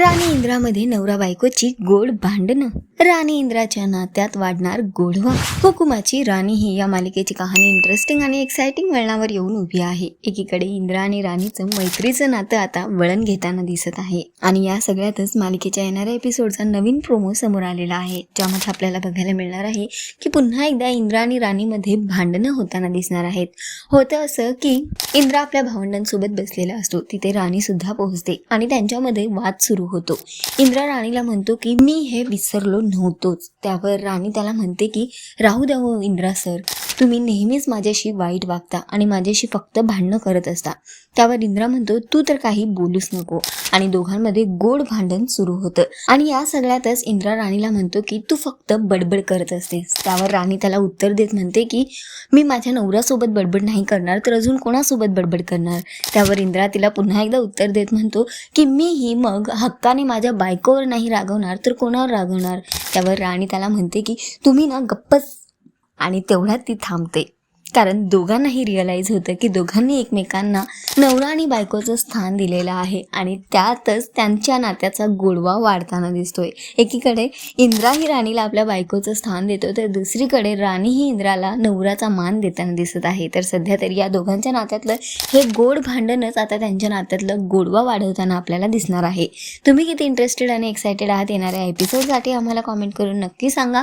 राणी इंद्रामध्ये नवरा बायकोची गोड भांडणं. राणी इंद्राच्या नात्यात वाढणार गोडवा. हुकुमाची राणी ही या मालिकेची कहाणी इंटरेस्टिंग आणि एक्साइटिंग वळणावर येऊन उभी आहे. एकीकडे इंद्रा आणि राणीचं मैत्रीचं नातं आता वळण घेताना दिसत आहे. आणि या सगळ्यातच मालिकेच्या येणाऱ्या एपिसोडचा नवीन प्रोमो समोर आलेला आहे. ज्यामध्ये आपल्याला बघायला मिळणार आहे की पुन्हा एकदा इंद्रा आणि राणीमध्ये भांडणं होताना दिसणार आहेत. होतं असं की इंद्रा आपल्या भावंडांसोबत बसलेला असतो. तिथे राणी सुद्धा पोहोचते आणि त्यांच्यामध्ये वाद सुरू होतो. इंद्रा राणीला म्हणतो की मी हे विसरलो नव्हतोच. त्यावर राणी त्याला म्हणते की राहू द्या हो इंद्रा सर तुम्ही नेहमीच माझ्याशी वाईट वागता आणि माझ्याशी फक्त भांडणं करत असता. त्यावर इंद्रा म्हणतो तू तर काही बोलूच नको. आणि दोघांमध्ये गोड भांडण सुरू होतं. आणि या सगळ्यातच इंद्रा राणीला म्हणतो की तू फक्त बडबड करत असतेस. त्यावर राणी त्याला उत्तर देत म्हणते की मी माझ्या नवऱ्यासोबत बडबड नाही करणार तर अजून कोणासोबत बडबड करणार? त्यावर इंद्रा तिला पुन्हा एकदा उत्तर देत म्हणतो की मी ही मग हक्काने माझ्या बायकोवर नाही रागवणार तर कोणावर रागवणार? त्यावर राणी त्याला म्हणते की तुम्ही ना गप्पच आणि तेवढ्यात ती थांबते. कारण दोघांनाही रिअलाईज होतं की दोघांनी एकमेकांना नवरा आणि बायकोचं स्थान दिलेलं आहे आणि त्यातच त्यांच्या नात्याचा गोडवा वाढताना दिसतोय. एकीकडे इंद्रा ही राणीला आपल्या बायकोचं स्थान देतो तर दुसरीकडे राणी ही इंद्राला नवराचा मान देताना दिसत आहे. तर सध्या तरी या दोघांच्या नात्यातलं हे गोड भांडणच आता त्यांच्या नात्यातलं गोडवा वाढवताना आपल्याला दिसणार आहे. तुम्ही किती इंटरेस्टेड आणि एक्सायटेड आहात येणाऱ्या एपिसोडसाठी आम्हाला कॉमेंट करून नक्की सांगा.